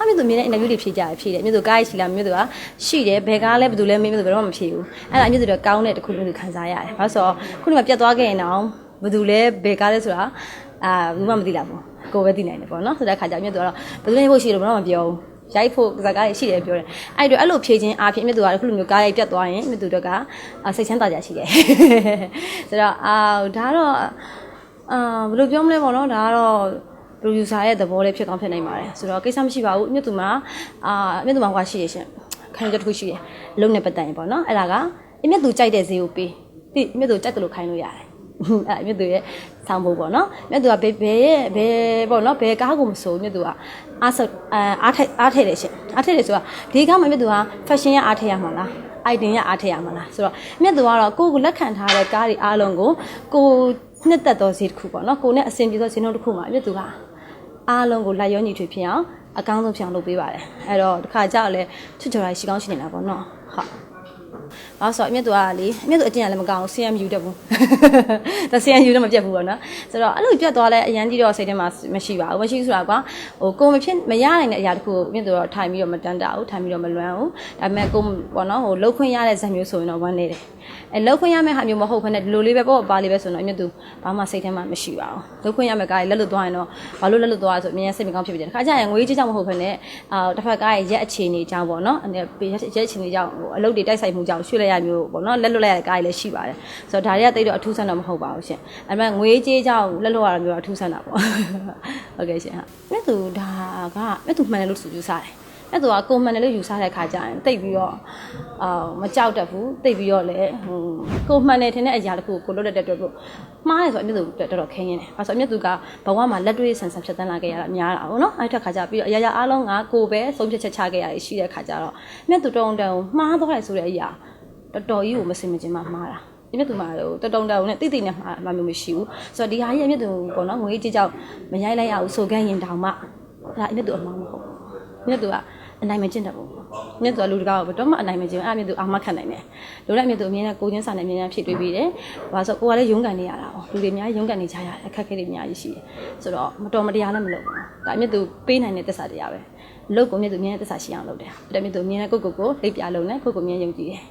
အမြင့်သူမြင်တဲ့အင်တာဗျူးတွေဖြေကြတယ်ဖြေတယ်အမြင့်သူကားရှိလားအမြင့်သူကရှိတယ်ဘယ်ကားလဲဘယ်သူလဲမေးမြင့်သူဘယ်တော့မှမဖြေဘူးအဲ့ဒါအမြင့်သူတော့ကောင်းတဲ့တစ်ခုမျိုးသူခံစားရတယ်ဘာလို့ဆိုတော့ခုနကပြတ်သွားခဲ့ရင်တော့ဘယ်သူလဲဘယ်ကားလဲဆိုတာအာဘူးမှမသိလားပေါ့ကိုယ်ပဲသိနိုင်တယ်ပေါ့နော်ဆိုတဲ့အခါကျအမြင့်သူကတော့ဘယ်သူလဲဖို့ရှိလို့ဘယ်တော့မှမပြောဘူးရိုက်ဖို့ကစားကားရှိတယ်ပြောတယ်အဲ့တော့အဲ့လိုဖြေခြင်းအပြင်အမြင့်သူကခုလိုမျိုးကားရိုက်ပြတ်သွားရင်အမြင့်သူတို့ကစိတ်ချမ်းသာကြရှိတယ်ဆိုတော့အာဒါတော့အာဘယ်လိုပြောမလဲပေါ့နော်ဒါကတော့ producer ရဲ့သဘောလေးဖြစ်ကောင်းဖြစ်နိုင်ပါတယ်ဆိုတော့ကိစ္စမရှိပါဘူးအမြင့်သူမှာအာအမြင့်သူမှာဟွာရှိရရှင်ခံရချက်တစ်ခုရှိတယ်အလုံးနဲ့ပတ်သက်ရင်ပေါ့နော်အဲ့ဒါကအမြင့်သူကြိုက်တဲ့ဈေးကိုပေးပြီးအမြင့်သူကြိုက်တယ်လို့ခိုင်းလို့ရတယ်အဲ့အမြင့်သူရဲ့ဆောင်းဖို့ပေါ့နော်အမြင့်သူကဘယ်ဘယ်ရဲ့ဘယ်ပေါ့နော်ဘယ်ကားကိုမဆိုအမြင့်သူကအားဆောအားထိုက်အားထည့်တယ်ရှင်အားထည့်တယ်ဆိုတာဒီကားမှာအမြင့်သူက fashion ရအားထည့်ရမှာလား item ရအားထည့်ရမှာလားဆိုတော့အမြင့်သူကတော့ကိုယ့်ကိုလက်ခံထားတဲ့ကားတွေအားလုံးကိုကိုနှစ်သက်သောဈေးတစ်ခုပေါ့နော်ကိုနဲ့အဆင်ပြေသောဈေးနှုန်းတစ်ခုမှာအမြင့်သူက အားလုံးကိုလိုက်ရောညီထွေဖြစ်အောင်အကောင်းဆုံးဖြစ်အောင်လုပ်ပေးပါတယ်အဲ့တော့တစ်ခါကြောက်လဲချွတ်ချော်ရရှိကောင်းရှိနေတာပေါ့နော်ဟုတ်။ ဘာလို့ဆိုတော့အမြတ်သူကလေအမြတ်သူအကျင့်ကလည်းမကောင်းဘူး CMU တက်ဘူး။ဒါ CMU တော့မပြတ်ဘူးပေါ့နော်။ဆိုတော့အဲ့လိုပြတ်သွားလဲအရန်ကြီးတော့စိတ်ထဲမှာမရှိပါဘူး။မရှိဘူးဆိုတာကဟိုကိုမဖြစ်မရနိုင်တဲ့အရာတခုကိုအမြတ်သူတော့ထိုင်ပြီးတော့မတန်းတာဘူးထိုင်ပြီးတော့မလွမ်းဘူး။ဒါပေမဲ့ကိုပေါ့နော်ဟိုလှုပ်ခွင့်ရတဲ့ဇာတ်မျိုးဆိုရင်တော့ဝမ်းနေတယ်။အဲလှုပ်ခွင့်ရမယ့်ဟာမျိုးမဟုတ်ဘဲနဲ့ဒီလိုလေးပဲပေါ့ပါလေးပဲဆိုတော့အမြတ်သူဘာမှစိတ်ထဲမှာမရှိပါဘူး။လှုပ်ခွင့်ရမယ့်ကားကြီးလက်လွတ်သွားရင်တော့ဘာလို့လက်လွတ်သွားလဲဆိုအမြင်စိတ်မကောင်းဖြစ်ပြီးတယ်။ခါကျရင်ငွေကြီးကြောင့်မဟုတ်ဘဲနဲ့အာတစ်ဖက်ကားရဲ့ရက်အခြေအနေကြောင့်ပေါ့နော်။အနေရက်အခြေအနေကြောင့်ဟိုအလုပ်တွေတိုက်ဆိုင်မှုကြောင့်ရွှေ့လိုက်ရမျိုးပေါ့နော်လက်လွတ်လိုက်ရတဲ့ကားကြီးလည်းရှိပါတယ်ဆိုတော့ဒါတွေကတိတ်တော့အထူးဆန်းတော့မဟုတ်ပါဘူးရှင်အဲ့မဲ့ငွေကြေးကြောင့်လက်လွတ်ရတာမျိုးတော့အထူးဆန်းတာပေါ့ဟုတ်ကဲ့ရှင်ဟုတ်မြတ်သူဒါကမြတ်သူမှန်တယ်လို့သူယူဆတယ်မြတ်သူကကိုမှန်တယ်လို့ယူဆတဲ့ခါကျရင်တိတ်ပြီးတော့အာမကြောက်တတ်ဘူးတိတ်ပြီးတော့လည်းဟိုကိုမှန်တယ်ထင်တဲ့အရာတခုကိုလွတ်တဲ့အတွက်ကိုမှားတယ်ဆိုတော့မြတ်သူတော်တော်ခင်းရင်တယ်အဲဆိုမြတ်သူကဘဝမှာလက်တွေ့ဆန်ဆန်ဖြတ်သန်းလာခဲ့ရတာများတာဟုတ်နော်အဲ့ထက်ခါကျပြီးတော့အရာရာအားလုံးကကိုပဲဆုံးဖြတ်ချက်ချခဲ့ရတယ်ရှိတဲ့ခါကျတော့မြတ်သူတုံတုံမှားသွားတယ်ဆိုတဲ့အရာ တော်တော်ကြီးကိုမစင်မကျင်မှမှားတာဒီမြတ်သူမှာတော့တတုံတုံနဲ့တိတိနဲ့မှားမှမျိုးမရှိဘူးဆိုတော့ဒီဟာကြီးအမြတ်သူပေါ့နော်ငွေကြီးကြောက်မရိုက်လိုက်ရဘူးဆိုကန်းရင်တောင်မှဒါအမြတ်သူအမှားမဟုတ်ဘူးမြတ်သူကအနိုင်မကျင့်တတ်ဘူးမြတ်သူကလူတကာကတော့မှအနိုင်မကျင့်အဲ့မြတ်သူအာမခံနိုင်တယ်လိုလိုက်မြတ်သူအမြင်နဲ့ကိုချင်းစာနဲ့အမြင်နဲ့ဖြစ်တွေ့ပြီးတယ်ဘာလို့ဆိုကိုကလည်းရုန်းကန်နေရတာ哦လူတွေအများကြီးရုန်းကန်နေကြရတယ်အခက်အခဲတွေအများကြီးရှိတယ်ဆိုတော့မတော်မတရားလည်းမလုပ်ဘူးဒါအမြတ်သူပေးနိုင်တဲ့သစ္စာတရားပဲလုတ်ကိုမြတ်သူမြင်တဲ့သစ္စာရှိအောင်လုပ်တယ်အဲ့ဒါမြတ်သူမြင်တဲ့ကိုကိုကိုလိပ်ပြလုံးနဲ့ကိုကိုမြင်ယုံကြည်တယ်